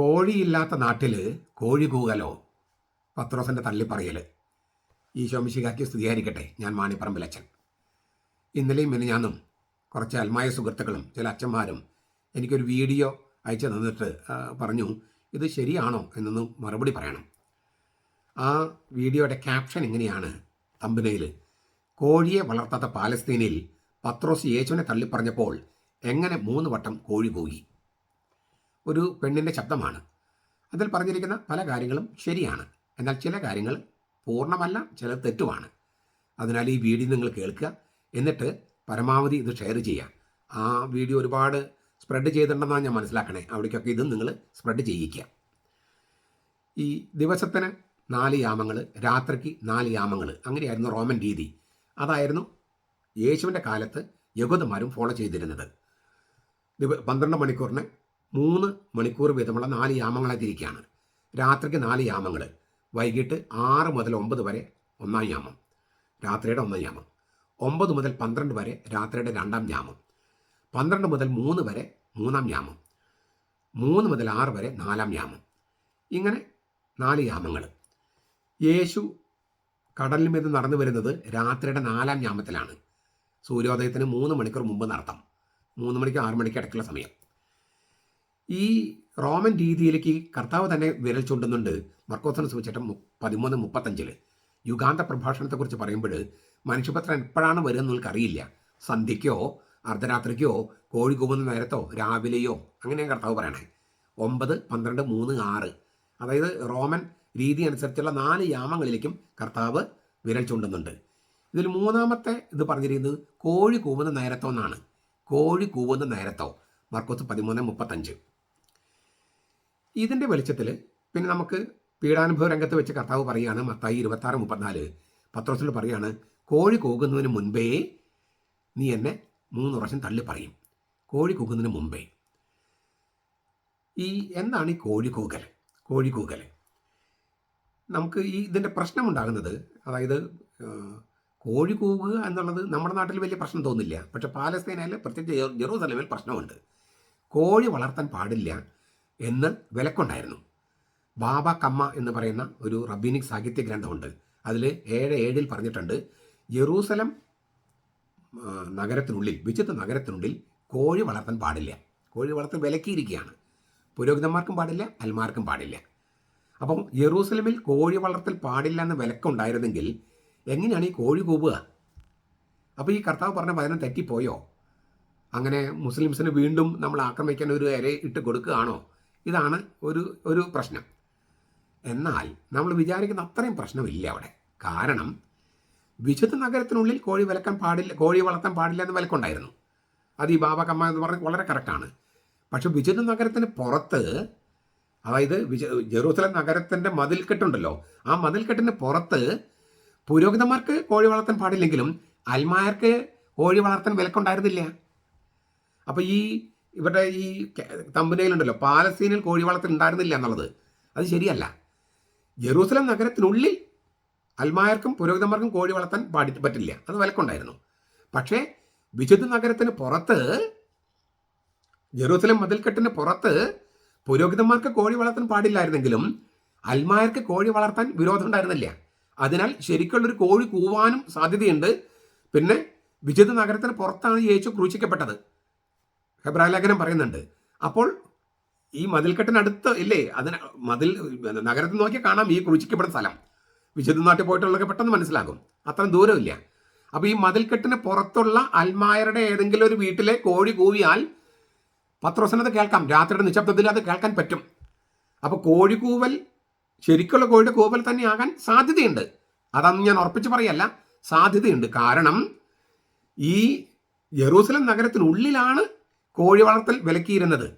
കോഴിയില്ലാത്ത നാട്ടിൽ കോഴി കൂകലോ? പത്രോസിന്റെ തള്ളിപ്പറയൽ ഈശോമിശികാക്കി സ്തുതിയായിരിക്കട്ടെ. ഞാൻ മാണിപ്പറമ്പിലച്ചൻ ഇന്നലെയും ഇന്ന് ഞാനും കുറച്ച് അൽമായ സുഹൃത്തുക്കളും ചില അച്ഛന്മാരും എനിക്കൊരു വീഡിയോ അയച്ചു തന്നിട്ട് പറഞ്ഞു ഇത് ശരിയാണോ? എന്നൊന്ന് മറുപടി പറയണം. ആ വീഡിയോയുടെ ക്യാപ്ഷൻ ഇങ്ങനെയാണ് തമ്പനയിൽ കോഴിയെ വളർത്താത്ത പാലസ്തീനിൽ പത്രോസ് യേശുവിനെ തള്ളിപ്പറഞ്ഞപ്പോൾ എങ്ങനെ മൂന്ന് വട്ടം കോഴി കൂകി? ഒരു പെണ്ണിന്റെ ശബ്ദമാണ്. അതിൽ പറഞ്ഞിരിക്കുന്ന പല കാര്യങ്ങളും ശരിയാണ്. എന്നാൽ ചില കാര്യങ്ങൾ പൂർണമല്ല ചില തെറ്റുമാണ്. അതിനാൽ ഈ വീഡിയോ നിങ്ങൾ കേൾക്കുക. എന്നിട്ട് പരമാവധി ഇത് ഷെയർ ചെയ്യുക. ആ വീഡിയോ ഒരുപാട് സ്പ്രെഡ് ചെയ്തിട്ടുണ്ടെന്നാണ് ഞാൻ മനസ്സിലാക്കണേ. അവിടേക്കൊക്കെ ഇതും നിങ്ങൾ സ്പ്രെഡ് ചെയ്യിക്കുക. ഈ ദിവസത്തിന് നാല് യാമങ്ങൾ രാത്രിക്ക് നാല് യാമങ്ങൾ. അങ്ങനെയായിരുന്നു റോമൻ രീതി. അതായിരുന്നു യേശുവിന്റെ കാലത്ത് യഹൂദന്മാരും ഫോളോ ചെയ്തിരുന്നത്. പന്ത്രണ്ട് മണിക്കൂറിന് മൂന്ന് മണിക്കൂർ വീതമുള്ള നാല് യാമങ്ങളെ തിരിക്കുകയാണ്. രാത്രിക്ക് നാല് യാമങ്ങൾ വൈകിട്ട് ആറ് മുതൽ ഒമ്പത് വരെ ഒന്നാം യാമം. രാത്രിയുടെ ഒന്നാം യാമം. ഒമ്പത് മുതൽ പന്ത്രണ്ട് വരെ രാത്രിയുടെ രണ്ടാം യാമം. പന്ത്രണ്ട് മുതൽ മൂന്ന് വരെ മൂന്നാം യാമം. മൂന്ന് മുതൽ ആറ് വരെ നാലാം യാമം. ഇങ്ങനെ നാല് യാമങ്ങൾ യേശു കടലിൽ മീത് നടന്നു വരുന്നത് രാത്രിയുടെ നാലാം യാമത്തിലാണ്. സൂര്യോദയത്തിന് മൂന്ന് മണിക്കൂർ മുമ്പ് നടത്താം. മൂന്ന് മണിക്ക് ആറ് മണിക്ക് ഇടയ്ക്കുള്ള സമയം. ഈ റോമൻ രീതിയിലേക്ക് കർത്താവ് തന്നെ വിരൽ ചൂണ്ടുന്നുണ്ട്. മർക്കോസന സൂചിച്ചിട്ട് പതിമൂന്ന് മുപ്പത്തഞ്ചിൽ യുഗാന്ത പ്രഭാഷണത്തെക്കുറിച്ച് പറയുമ്പോൾ മനുഷ്യപത്രം എപ്പോഴാണ് വരുന്ന നിങ്ങൾക്ക് അറിയില്ല സന്ധ്യയ്ക്കോ അർദ്ധരാത്രിക്കോ കോഴി കൂവുന്ന നേരത്തോ രാവിലെയോ അങ്ങനെയാണ് കർത്താവ് പറയണേ. ഒമ്പത് പന്ത്രണ്ട് മൂന്ന് ആറ്. അതായത് റോമൻ രീതി അനുസരിച്ചുള്ള നാല് യാമങ്ങളിലേക്കും കർത്താവ് വിരൽ ചൂണ്ടുന്നുണ്ട്. ഇതിൽ മൂന്നാമത്തെ ഇത് പറഞ്ഞിരിക്കുന്നത് കോഴി കൂവുന്ന നേരത്തോ എന്നാണ് കോഴി കൂവുന്ന നേരത്തോ. മർക്കോസ് പതിമൂന്ന് മുപ്പത്തഞ്ച്. ഇതിന്റെ വെളിച്ചത്തിൽ പിന്നെ നമുക്ക് പീഡാനുഭവ രംഗത്ത് വെച്ച് കർത്താവ് പറയുകയാണ് മത്തായി ഇരുപത്താറ് മുപ്പത്തിനാല്. പത്രോസിൽ പറയാണ് കോഴി കൂകുന്നതിന് മുൻപേ നീ എന്നെ മൂന്ന് പ്രാവശ്യം തള്ളി പറയും. കോഴി കൂകുന്നതിന് മുമ്പേ ഈ എന്താണ് ഈ കോഴി കൂകൽ? കോഴി കൂകൽ. നമുക്ക് ഈ ഇതിന്റെ പ്രശ്നമുണ്ടാകുന്നത് അതായത് കോഴി കൂകുക എന്നുള്ളത് നമ്മുടെ നാട്ടിൽ വലിയ പ്രശ്നം തോന്നില്ല. പക്ഷെ പാലസ്തീനയിൽ പ്രത്യേകിച്ച് ജെറു- ജെറൂസലമിൽ പ്രശ്നമുണ്ട്. കോഴി വളർത്താൻ പാടില്ല. എന്ന് വിലക്കുണ്ടായിരുന്നു. ബാബ കമ്മ എന്ന് പറയുന്ന ഒരു റബീനിക് സാഹിത്യ ഗ്രന്ഥമുണ്ട്. അതിൽ ഏഴ് ഏഴിൽ പറഞ്ഞിട്ടുണ്ട് ജെറൂസലം നഗരത്തിനുള്ളിൽ വിശുദ്ധ നഗരത്തിനുള്ളിൽ കോഴി വളർത്താൻ പാടില്ല. കോഴി വളർത്താൻ വിലക്കിയിരിക്കുകയാണ്. പുരോഹിതന്മാർക്കും പാടില്ല അൽമാർക്കും പാടില്ല. അപ്പം യെറൂസലമിൽ കോഴി വളർത്തൽ പാടില്ല എന്ന വിലക്കുണ്ടായിരുന്നെങ്കിൽ എങ്ങനെയാണ് ഈ കോഴി കൂവുക? അപ്പോൾ ഈ കർത്താവ് പറഞ്ഞ വചനം തെറ്റിപ്പോയോ? അങ്ങനെ മുസ്ലിംസിന് വീണ്ടും നമ്മൾ ആക്രമിക്കാൻ ഒരു ഇര ഇട്ട് കൊടുക്കുകയാണോ? ഇതാണ് ഒരു ഒരു പ്രശ്നം. എന്നാൽ നമ്മൾ വിചാരിക്കുന്ന അത്രയും പ്രശ്നമില്ല അവിടെ. കാരണം വിശുദ്ധ നഗരത്തിനുള്ളിൽ കോഴി വിലക്കാൻ പാടില്ല കോഴി വളർത്താൻ പാടില്ല എന്ന് വിലക്കുണ്ടായിരുന്നു. അത് ഈ ബാബക്കമ്മ എന്ന് പറഞ്ഞ് വളരെ കറക്റ്റാണ് പക്ഷെ വിശുദ്ധ നഗരത്തിന് പുറത്ത് അതായത് വിശ ജെറൂസലം നഗരത്തിന്റെ മതിൽക്കെട്ടുണ്ടല്ലോ ആ മതിൽക്കെട്ടിന് പുറത്ത് പുരോഹിതന്മാർക്ക് കോഴി വളർത്താൻ പാടില്ലെങ്കിലും അൽമായർക്ക് കോഴി വളർത്താൻ വിലക്കുണ്ടായിരുന്നില്ല. അപ്പോൾ ഈ ഇവരുടെ ഈ തമ്പനയിലുണ്ടല്ലോ പാലസ്തീനിൽ കോഴി വളർത്തൽ ഉണ്ടായിരുന്നില്ല എന്നുള്ളത്. അത് ശരിയല്ല. ജെറൂസലം നഗരത്തിനുള്ളിൽ അൽമായർക്കും പുരോഹിതന്മാർക്കും കോഴി വളർത്താൻ പാടി പറ്റില്ല. അത് വിലക്കുണ്ടായിരുന്നു. പക്ഷേ വിശുദ്ധ നഗരത്തിന് പുറത്ത് ജെറൂസലം മതിൽക്കെട്ടിന് പുറത്ത് പുരോഹിതന്മാർക്ക് കോഴി വളർത്താൻ പാടില്ലായിരുന്നെങ്കിലും അൽമായർക്ക് കോഴി വളർത്താൻ വിരോധം ഉണ്ടായിരുന്നില്ല. അതിനാൽ ശരിക്കുള്ളൊരു കോഴി കൂവാനും സാധ്യതയുണ്ട്. പിന്നെ വിശുദ്ധ നഗരത്തിന് പുറത്താണ് യേശു ക്രൂശിക്കപ്പെട്ടത്. ഹെബ്രായ ലേഖനം പറയുന്നുണ്ട്. അപ്പോൾ ഈ മതിൽക്കെട്ടിനടുത്ത് ഇല്ലേ അതിന് മതിൽ നഗരത്തിൽ നോക്കി കാണാം ഈ കുഴിച്ചിക്കപ്പെടുന്ന സ്ഥലം. വിശുദ്ധ നാട്ടിൽ പോയിട്ടുള്ളതൊക്കെ പെട്ടെന്ന് മനസ്സിലാകും. അത്രയും ദൂരമില്ല. അപ്പോൾ ഈ മതിൽക്കെട്ടിന് പുറത്തുള്ള അൽമായരുടെ ഏതെങ്കിലും ഒരു വീട്ടിലെ കോഴി കൂവിയാൽ പത്രോസനത് കേൾക്കാം. രാത്രിയുടെ നിശബ്ദത്തിൽ അത് കേൾക്കാൻ പറ്റും. അപ്പോൾ കൂവൽ ശരിക്കുള്ള കോഴിയുടെ കൂവൽ തന്നെയാകാൻ സാധ്യതയുണ്ട്. അതൊന്നും ഞാൻ ഉറപ്പിച്ച് പറയല്ല സാധ്യതയുണ്ട്. കാരണം ഈ ജെറൂസലം നഗരത്തിനുള്ളിലാണ് കോഴി വളർത്തൽ വിലക്കിയിരുന്നത്?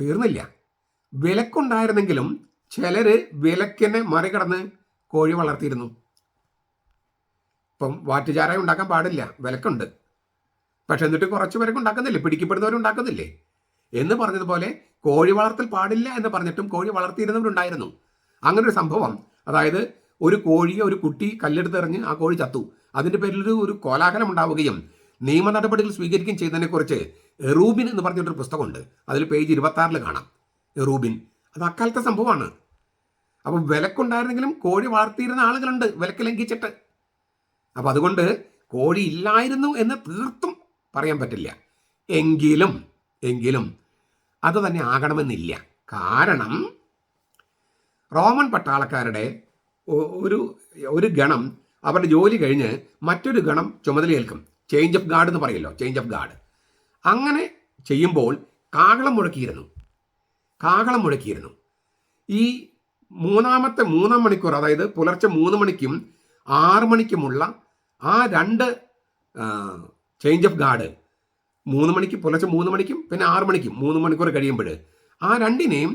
തീർന്നില്ല. വിലക്കുണ്ടായിരുന്നെങ്കിലും ചിലര് വിലക്കിനെ മറികടന്ന് കോഴി വളർത്തിയിരുന്നു. ഇപ്പം വാറ്റുചാരായ ഉണ്ടാക്കാൻ പാടില്ല. വിലക്കുണ്ട്. പക്ഷെ എന്നിട്ട് കുറച്ച് പേരൊക്കെ ഉണ്ടാക്കുന്നില്ലേ? പിടിക്കപ്പെടുന്നവരുണ്ടാക്കുന്നില്ലേ എന്ന് പറഞ്ഞതുപോലെ കോഴി വളർത്തൽ പാടില്ല എന്ന് പറഞ്ഞിട്ടും കോഴി വളർത്തിയിരുന്നവരുണ്ടായിരുന്നു. അങ്ങനെ ഒരു സംഭവം. അതായത് ഒരു കോഴിയെ ഒരു കുട്ടി കല്ലെടുത്തെറിഞ്ഞ് ആ കോഴി ചത്തു. അതിന്റെ പേരിൽ ഒരു ഒരു കോലാഹലം ഉണ്ടാവുകയും നിയമ നടപടികൾ സ്വീകരിക്കുകയും ചെയ്തതിനെക്കുറിച്ച് എറൂബിൻ എന്ന് പറഞ്ഞിട്ടൊരു പുസ്തകമുണ്ട്. അതിൽ പേജ് ഇരുപത്തി കാണാം. എറൂബിൻ അത് അക്കാലത്തെ സംഭവമാണ്. അപ്പം വിലക്കുണ്ടായിരുന്നെങ്കിലും കോഴി വളർത്തിയിരുന്ന ആളുകളുണ്ട് വിലക്ക് ലംഘിച്ചിട്ട്. അപ്പം അതുകൊണ്ട് കോഴി ഇല്ലായിരുന്നു എന്ന് തീർത്തും പറയാൻ പറ്റില്ല. എങ്കിലും എങ്കിലും അത് തന്നെ ആകണമെന്നില്ല. കാരണം റോമൻ പട്ടാളക്കാരുടെ ഒരു ഒരു ഗണം അവരുടെ ജോലി കഴിഞ്ഞ് മറ്റൊരു ഗണം ചുമതലയേൽക്കും. ചേഞ്ച് ഓഫ് ഗാർഡ് എന്ന് പറയല്ലോ ചേഞ്ച് ഓഫ് ഗാർഡ് അങ്ങനെ ചെയ്യുമ്പോൾ കാഹളം മുഴക്കിയിരുന്നു. കാഹളം മുഴക്കിയിരുന്നു. ഈ മൂന്നാമത്തെ മൂന്നാം മണിക്കൂർ അതായത് പുലർച്ചെ മൂന്ന് മണിക്കും ആറ് മണിക്കുമുള്ള ആ രണ്ട് ചേഞ്ച് ഓഫ് ഗാർഡ് മൂന്ന് മണിക്ക് പുലർച്ചെ മൂന്ന് മണിക്കും പിന്നെ ആറ് മണിക്കും മൂന്ന് മണിക്കൂർ കഴിയുമ്പോൾ ആ രണ്ടിനെയും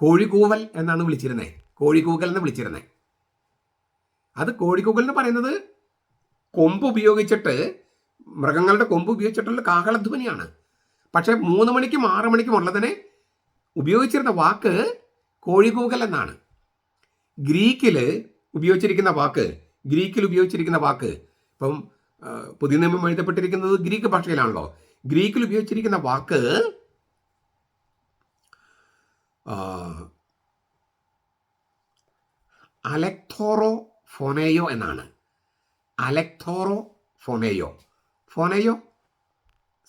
കോഴികൂവൽ എന്നാണ് വിളിച്ചിരുന്നത് കോഴിക്കൂകൽ എന്ന് വിളിച്ചിരുന്നത് അത് കോഴിക്കൂകൽ എന്ന് പറയുന്നത് കൊമ്പ് ഉപയോഗിച്ചിട്ട് മൃഗങ്ങളുടെ കൊമ്പ് ഉപയോഗിച്ചിട്ടുള്ള കാഹളധ്വനിയാണ്. പക്ഷേ മൂന്ന് മണിക്കും ആറ് മണിക്കും ഉള്ളതിനെ ഉപയോഗിച്ചിരുന്ന വാക്ക് കോഴികൂകൽ എന്നാണ്. ഗ്രീക്കിൽ ഉപയോഗിച്ചിരിക്കുന്ന വാക്ക് ഗ്രീക്കിൽ ഉപയോഗിച്ചിരിക്കുന്ന വാക്ക് ഇപ്പം പുതിയ നിയമം എഴുതപ്പെട്ടിരിക്കുന്നത് ഗ്രീക്ക് ഭാഷയിലാണല്ലോ. ഗ്രീക്കിൽ ഉപയോഗിച്ചിരിക്കുന്ന വാക്ക് അലക്തോറോ ഫോനേയോ എന്നാണ്. അലക്തോറോ ഫോനേയോ ഫോനേയോ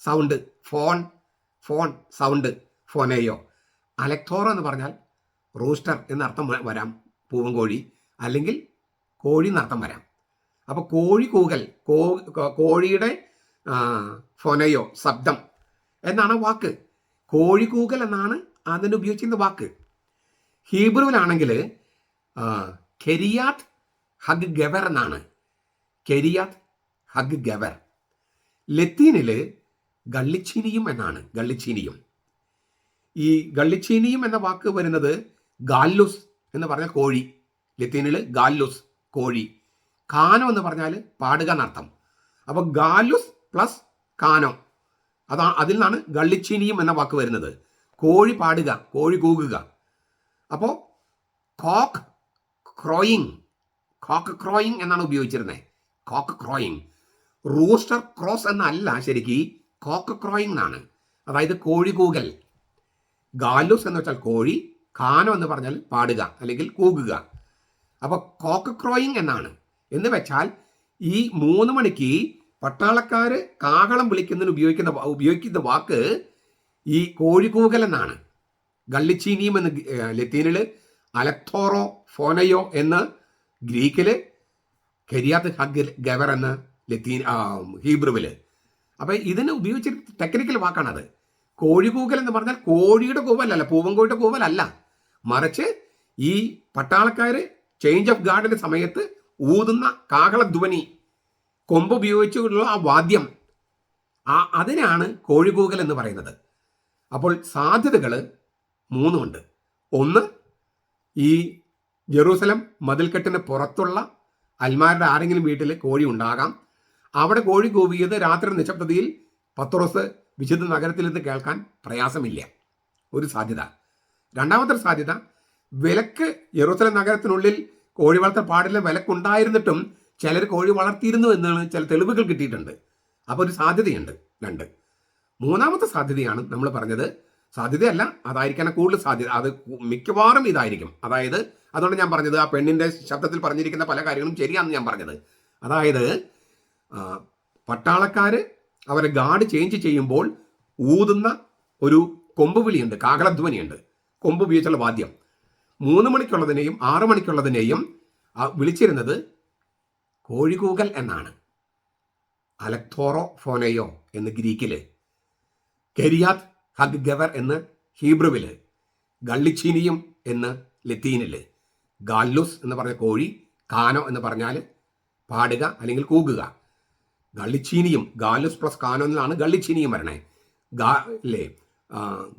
സൗണ്ട് ഫോൺ ഫോൺ സൗണ്ട് ഫോനേയോ അലക്തോറോ എന്ന് പറഞ്ഞാൽ റൂസ്റ്റർ എന്നർത്ഥം വരാം. പൂവൻ കോഴി അല്ലെങ്കിൽ കോഴി എന്നർത്ഥം വരാം. അപ്പോൾ കോഴി കൂകൽ കോഴിയുടെ ഫോനയോ ശബ്ദം. എന്നാണ് വാക്ക്. കോഴി കൂകൽ എന്നാണ് അതിന് ഉപയോഗിച്ചിരുന്ന വാക്ക്. ഹീബ്രുവിലാണെങ്കിൽ കെരിയാത്ത് ഹഗ് ഗവർ എന്നാണ്. കെരിയാത്ത് ഹഗ് ഗവർ ലത്തീനിൽ ഗള്ളിച്ചീനിയും എന്നാണ് ഗള്ളിച്ചീനിയും. ഈ ഗള്ളിച്ചീനിയും എന്ന വാക്ക് വരുന്നത് ഗാല്ലുസ് എന്ന് പറഞ്ഞാൽ കോഴി. ലത്തീനിൽ ഗാല്ലുസ് കോഴി. കാനോ എന്ന് പറഞ്ഞാൽ പാടുക എന്നർത്ഥം. അപ്പോൾ ഗാലുസ് പ്ലസ് കാനോ. അതാ അതിൽ നിന്നാണ് ഗള്ളിച്ചീനിയും എന്ന വാക്ക് വരുന്നത്. കോഴി പാടുക കോഴി കൂകുക. അപ്പോൾ കോക്ക് ക്രോയിങ് കോക്ക് ക്രോയിങ് എന്നാണ് ഉപയോഗിച്ചിരുന്നത് കോക്ക് ക്രോയിങ്. റൂസ്റ്റർ ക്രോസ് എന്നല്ല ശരിക്ക് കോക്ക് ക്രോയിങ് എന്നാണ്. അതായത് കോഴി കൂകൽ. ഗാലൂസ് എന്ന് വെച്ചാൽ കോഴി കാനോ എന്ന് പറഞ്ഞാൽ പാടുക അല്ലെങ്കിൽ കൂകുക. അപ്പോൾ കോക്ക് ക്രോയിങ് എന്നാണ്. എന്ന് വെച്ചാൽ ഈ മൂന്ന് മണിക്ക് പട്ടാളക്കാര് കാഹളം വിളിക്കുന്നതിന് ഉപയോഗിക്കുന്ന ഉപയോഗിക്കുന്ന വാക്ക് ഈ കോഴിക്കൂകൽ എന്നാണ്. ഗള്ളിച്ചീനിയും എന്ന് ലത്തീനിൽ അലക്തോറോ ഫോനയോ എന്ന് ഗ്രീക്കിൽ കരിയാത്ത് ഹഗ് ഗവർ എന്ന് ലത്തീൻ ഹീബ്രുവിൽ ഹീബ്രുവിൽ. അപ്പൊ ഇതിന് ഉപയോഗിച്ച ടെക്നിക്കൽ വാക്കാണത് കോഴികൂകൽ എന്ന് പറഞ്ഞാൽ കോഴിയുടെ കൂവലല്ല പൂവൻകോഴിയുടെ കൂവലല്ല. മറിച്ച് ഈ പട്ടാളക്കാർ ചേഞ്ച് ഓഫ് ഗാർഡിന്റെ സമയത്ത് ഊതുന്ന കാഹളധ്വനി കൊമ്പ് ഉപയോഗിച്ചുള്ള ആ വാദ്യം ആ അതിനാണ് കോഴികൂകൽ എന്ന് പറയുന്നത്. അപ്പോൾ സാധ്യതകൾ മൂന്നുണ്ട് ഒന്ന് ഈ ജെറൂസലം മതിൽക്കെട്ടിന് പുറത്തുള്ള അൽമാരുടെ ആരെങ്കിലും വീട്ടിൽ കോഴി ഉണ്ടാകാം. അവിടെ കോഴി കൂവിയത് രാത്രി നിശബ്ദതയിൽ പത്രോസ് വിശുദ്ധ നഗരത്തിൽ നിന്ന് കേൾക്കാൻ പ്രയാസമില്ല. ഒരു സാധ്യത. രണ്ടാമത്തെ സാധ്യത വിലക്ക് യെറൂസലം നഗരത്തിനുള്ളിൽ കോഴി വളർത്തൽ പാടില്ല വിലക്കുണ്ടായിരുന്നിട്ടും ചിലർ കോഴി വളർത്തിയിരുന്നു എന്നാണ് ചില തെളിവുകൾ കിട്ടിയിട്ടുണ്ട്. അപ്പോൾ ഒരു സാധ്യതയുണ്ട് രണ്ട്. മൂന്നാമത്തെ സാധ്യതയാണ് നമ്മൾ പറഞ്ഞത്. സാധ്യതയല്ല അതായിരിക്കാൻ കൂടുതൽ സാധ്യത. അത് മിക്കവാറും ഇതായിരിക്കും. അതായത് അതുകൊണ്ട് ഞാൻ പറഞ്ഞത് ആ പെണ്ണിന്റെ ശബ്ദത്തിൽ പറഞ്ഞിരിക്കുന്ന പല കാര്യങ്ങളും ശരിയാണെന്ന് ഞാൻ പറഞ്ഞത്. അതായത് ആ, പട്ടാളക്കാര് അവരെ ഗാർഡ് ചേഞ്ച് ചെയ്യുമ്പോൾ ഊതുന്ന ഒരു കൊമ്പുവിളിയുണ്ട് കാകളധ്വനിയുണ്ട് കൊമ്പ് ഉപയോഗിച്ചുള്ള വാദ്യം. മൂന്ന് മണിക്കുള്ളതിനെയും ആറ് മണിക്കുള്ളതിനെയും വിളിച്ചിരുന്നത് കോഴികൂകൽ എന്നാണ്. അലക്തോറോ ഫോനയോ എന്ന് ഗ്രീക്കിൽ. കെരിയാത് ഹഗ് ഗവർ എന്ന് ഹീബ്രുവിൽ. ഗള്ളിച്ചീനിയും എന്ന് ലത്തീനിൽ. ഗാല്ലൂസ് എന്ന് പറഞ്ഞ കോഴി കാനോ എന്ന് പറഞ്ഞാൽ പാടുക അല്ലെങ്കിൽ കൂകുക. ഗള്ളിച്ചീനിയും ഗാലുസ് പ്ലസ് കാനോനിലാണ് ഗള്ളിച്ചീനിയും വരണേ ഗാ അല്ലേ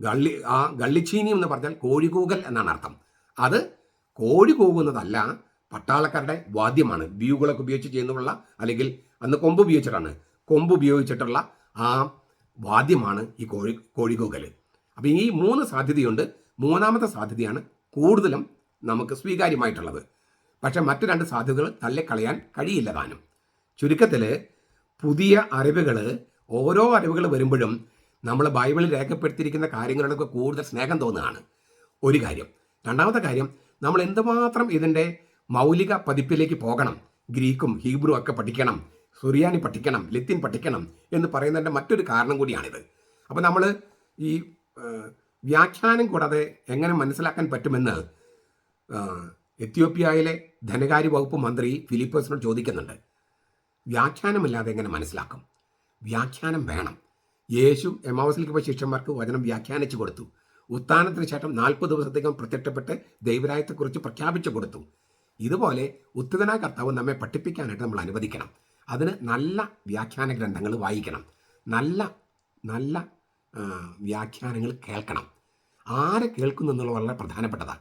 ഗള്ളി ആ ഗള്ളിച്ചീനിയും എന്ന് പറഞ്ഞാൽ കോഴികൂകൽ എന്നാണ് അർത്ഥം. അത് കോഴി കൂകുന്നതല്ല പട്ടാളക്കാരുടെ വാദ്യമാണ്. ബ്യൂകളൊക്കെ ഉപയോഗിച്ച് ചെയ്യുന്നുള്ള അല്ലെങ്കിൽ അന്ന് കൊമ്പ് ഉപയോഗിച്ചിട്ടാണ്. കൊമ്പ് ഉപയോഗിച്ചിട്ടുള്ള ആ വാദ്യമാണ് ഈ കോഴി കോഴികൂകൽ. അപ്പം ഈ മൂന്ന് സാധ്യതയുണ്ട്. മൂന്നാമത്തെ സാധ്യതയാണ് കൂടുതലും നമുക്ക് സ്വീകാര്യമായിട്ടുള്ളത്. പക്ഷേ മറ്റു രണ്ട് സാധ്യതകൾ തള്ളിക്കളയാൻ കഴിയില്ല താനും. ചുരുക്കത്തിൽ പുതിയ അറിവുകൾ ഓരോ അറിവുകൾ വരുമ്പോഴും നമ്മൾ ബൈബിളിൽ രേഖപ്പെടുത്തിയിരിക്കുന്ന കാര്യങ്ങളോടൊക്കെ കൂടുതൽ സ്നേഹം തോന്നുകയാണ്. ഒരു കാര്യം. രണ്ടാമത്തെ കാര്യം നമ്മൾ എന്തുമാത്രം ഇതിന്റെ മൗലിക പതിപ്പിലേക്ക് പോകണം. ഗ്രീക്കും ഹീബ്രു ഒക്കെ പഠിക്കണം സുറിയാനി പഠിക്കണം ലത്തിൻ പഠിക്കണം എന്ന് പറയുന്നതിന്റെ മറ്റൊരു കാരണം കൂടിയാണിത്. അപ്പോൾ നമ്മൾ ഈ വ്യാഖ്യാനം കൂടാതെ എങ്ങനെ മനസ്സിലാക്കാൻ പറ്റുമെന്ന് എത്യോപ്യയിലെ ധനകാര്യ വകുപ്പ് മന്ത്രി ഫിലിപ്പേഴ്സിനോട് ചോദിക്കുന്നുണ്ട്. വ്യാഖ്യാനമില്ലാതെ എങ്ങനെ മനസ്സിലാക്കും? വ്യാഖ്യാനം വേണം. യേശു എമാവസിലേക്ക് പോയ ശിഷ്യന്മാർക്ക് വചനം വ്യാഖ്യാനിച്ചു കൊടുത്തു. ഉത്ഥാനത്തിന് ശേഷം നാൽപ്പത് ദിവസത്തേക്കും പ്രത്യക്ഷപ്പെട്ട് ദൈവരായത്തെക്കുറിച്ച് പ്രഖ്യാപിച്ചു കൊടുത്തു. ഇതുപോലെ ഉത്തിതനായ കർത്താവ് നമ്മെ പഠിപ്പിക്കാനായിട്ട് നമ്മൾ അനുവദിക്കണം. അതിന് നല്ല വ്യാഖ്യാന ഗ്രന്ഥങ്ങൾ വായിക്കണം. നല്ല നല്ല വ്യാഖ്യാനങ്ങൾ കേൾക്കണം. ആരെ കേൾക്കുന്നു എന്നുള്ളത് വളരെ പ്രധാനപ്പെട്ടതാണ്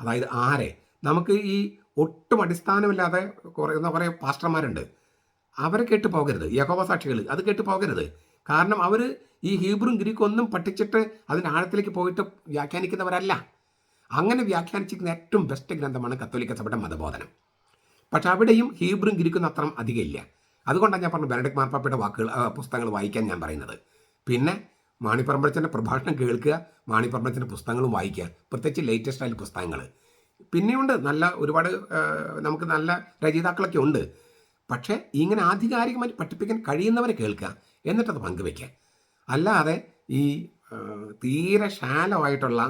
അതായത് ആരെ? നമുക്ക് ഈ ഒട്ടും അടിസ്ഥാനമില്ലാതെ കുറേ എന്താ പറയുക പാസ്റ്റർമാരുണ്ട്. അവരെ കേട്ട് പോകരുത്. യഹോവ സാക്ഷികൾ അത് കേട്ട് പോകരുത്. കാരണം അവർ ഈ ഹീബ്രും ഗ്രീക്കും ഒന്നും പഠിച്ചിട്ട് അതിന്റെ ആഴത്തിലേക്ക് പോയിട്ട് വ്യാഖ്യാനിക്കുന്നവരല്ല. അങ്ങനെ വ്യാഖ്യാനിച്ചിരിക്കുന്ന ഏറ്റവും ബെസ്റ്റ് ഗ്രന്ഥമാണ് കത്തോലിക്ക സഭയുടെ മതബോധനം. പക്ഷെ അവിടെയും ഹീബ്രും ഗ്രീക്കും അത്ര അധികം ഇല്ല. അതുകൊണ്ടാണ് ഞാൻ പറഞ്ഞത് ബെനഡിക് മാർപ്പാപ്പയുടെ വാക്കുകൾ പുസ്തകങ്ങൾ വായിക്കാൻ ഞാൻ പറയുന്നത്. പിന്നെ മാണിപ്പറമ്പച്ചന്റെ പ്രഭാഷണം കേൾക്കുക മാണിപ്പറമ്പച്ചന്റെ പുസ്തകങ്ങളും വായിക്കുക പ്രത്യേകിച്ച് ലേറ്റസ്റ്റ് ആയ പുസ്തകങ്ങൾ പിന്നെയുണ്ട് നല്ല ഒരുപാട് നമുക്ക് നല്ല രചയിതാക്കളൊക്കെ ഉണ്ട്. പക്ഷേ ഇങ്ങനെ ആധികാരികമായി പഠിപ്പിക്കാൻ കഴിയുന്നവരെ കേൾക്കുക എന്നിട്ടത് പങ്കുവെക്കുക അല്ലാതെ ഈ തീരെ ശാലമായിട്ടുള്ള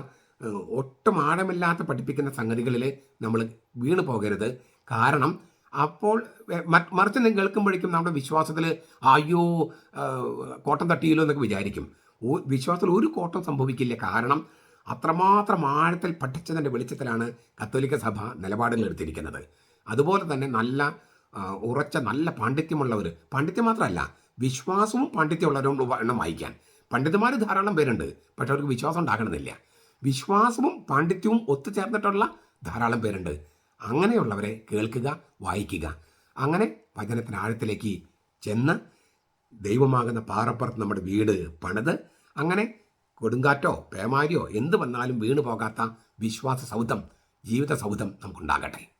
ഒട്ടും ആഴമില്ലാത്ത പഠിപ്പിക്കുന്ന സംഗതികളിൽ നമ്മൾ വീണു പോകരുത്. കാരണം അപ്പോൾ മറിച്ച് നിങ്ങൾ കേൾക്കുമ്പോഴേക്കും നമ്മുടെ വിശ്വാസത്തിൽ അയ്യോ കോട്ടം തട്ടിയല്ലോ എന്നൊക്കെ വിചാരിക്കും. വിശ്വാസത്തിൽ ഒരു കോട്ടം സംഭവിക്കില്ല. കാരണം അത്രമാത്രം ആഴത്തിൽ പഠിച്ചതിന്റെ വെളിച്ചത്തിലാണ് കത്തോലിക്ക സഭ നിലപാടുകൾ എടുത്തിരിക്കുന്നത്. അതുപോലെ തന്നെ നല്ല ഉറച്ച നല്ല പാണ്ഡിത്യമുള്ളവർ പാണ്ഡിത്യം മാത്രമല്ല വിശ്വാസവും പാണ്ഡിത്യമുള്ളവരും എണ്ണം വായിക്കാൻ. പണ്ഡിതന്മാർ ധാരാളം പേരുണ്ട് പക്ഷെ അവർക്ക് വിശ്വാസം ഉണ്ടാകണമെന്നില്ല. വിശ്വാസവും പാണ്ഡിത്യവും ഒത്തുചേർന്നിട്ടുള്ള ധാരാളം പേരുണ്ട്. അങ്ങനെയുള്ളവരെ കേൾക്കുക വായിക്കുക. അങ്ങനെ വചനത്തിന് ആഴത്തിലേക്ക് ചെന്ന് ദൈവമാകുന്ന പാറപ്പുറത്ത് നമ്മുടെ വീട് പണിത്. അങ്ങനെ കൊടുങ്കാറ്റോ പേമാരിയോ എന്ത് വന്നാലും വീണു പോകാത്ത വിശ്വാസ സൗധം ജീവിത സൗധം നമുക്കുണ്ടാകട്ടെ.